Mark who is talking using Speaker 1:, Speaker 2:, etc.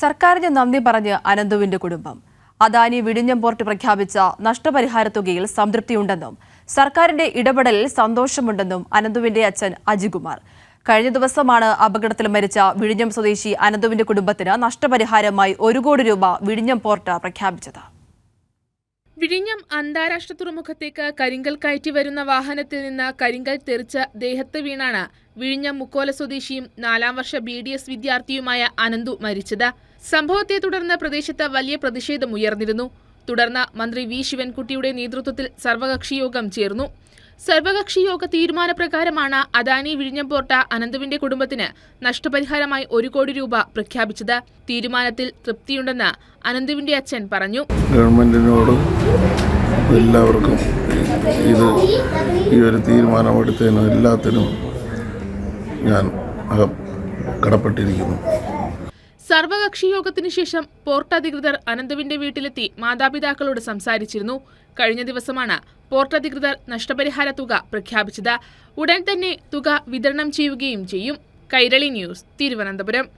Speaker 1: സർക്കാരിന് നന്ദി പറഞ്ഞ് അനന്തുവിന്റെ കുടുംബം. അദാനി വിഴിഞ്ഞം പോർട്ട് പ്രഖ്യാപിച്ച നഷ്ടപരിഹാര തുകയിൽ സംതൃപ്തിയുണ്ടെന്നും സർക്കാരിന്റെ ഇടപെടലിൽ സന്തോഷമുണ്ടെന്നും അനന്തുവിന്റെ അച്ഛൻ അജികുമാർ. കഴിഞ്ഞ ദിവസമാണ് അപകടത്തിൽ മരിച്ച വിഴിഞ്ഞം സ്വദേശി അനന്തുവിന്റെ കുടുംബത്തിന് നഷ്ടപരിഹാരമായി ഒരു കോടി രൂപ വിഴിഞ്ഞം പോർട്ട് പ്രഖ്യാപിച്ചത്.
Speaker 2: വിഴിഞ്ഞം അന്താരാഷ്ട്ര തുറമുഖത്തേക്ക് കരിങ്കൽ കയറ്റി വരുന്ന വാഹനത്തിൽ നിന്ന് കരിങ്കൽ തെറിച്ച് ദേഹത്ത് വീണാണ് വിഴിഞ്ഞം മുക്കോല സ്വദേശിയും നാലാം വർഷ ബി ഡി എസ് വിദ്യാർത്ഥിയുമായ അനന്തു മരിച്ചത്. സംഭവത്തെ തുടർന്ന് പ്രദേശത്ത് വലിയ പ്രതിഷേധം ഉയർന്നിരുന്നു. തുടർന്ന് മന്ത്രി വി ശിവൻകുട്ടിയുടെ നേതൃത്വത്തിൽ സർവകക്ഷി യോഗം ചേർന്നു. സർവകക്ഷി യോഗ തീരുമാനപ്രകാരമാണ് അദാനി വിഴിഞ്ഞം അനന്തുവിന്റെ കുടുംബത്തിന് നഷ്ടപരിഹാരമായി ഒരു കോടി രൂപ പ്രഖ്യാപിച്ചത്. തീരുമാനത്തിൽ തൃപ്തിയുണ്ടെന്ന് അനന്തുവിന്റെ അച്ഛൻ പറഞ്ഞു.
Speaker 3: ഗവൺമെന്റിനോട് എല്ലാവർക്കും ഇത് ഈ ഒരു തീരുമാനമെടുത്തതിനും എല്ലാത്തിനും ഞാൻ കടപ്പെട്ടിരിക്കുന്നു.
Speaker 2: സർവകക്ഷി യോഗത്തിനു ശേഷം പോർട്ട് അധികൃതർ അനന്തുവിന്റെ വീട്ടിലെത്തി മാതാപിതാക്കളോട് സംസാരിച്ചിരുന്നു. കഴിഞ്ഞ ദിവസമാണ് പോർട്ട് അധികൃതർ നഷ്ടപരിഹാര തുക പ്രഖ്യാപിച്ചത്. ഉടൻ തന്നെ തുക വിതരണം ചെയ്യുകയും ചെയ്യും. കൈരളി ന്യൂസ് തിരുവനന്തപുരം.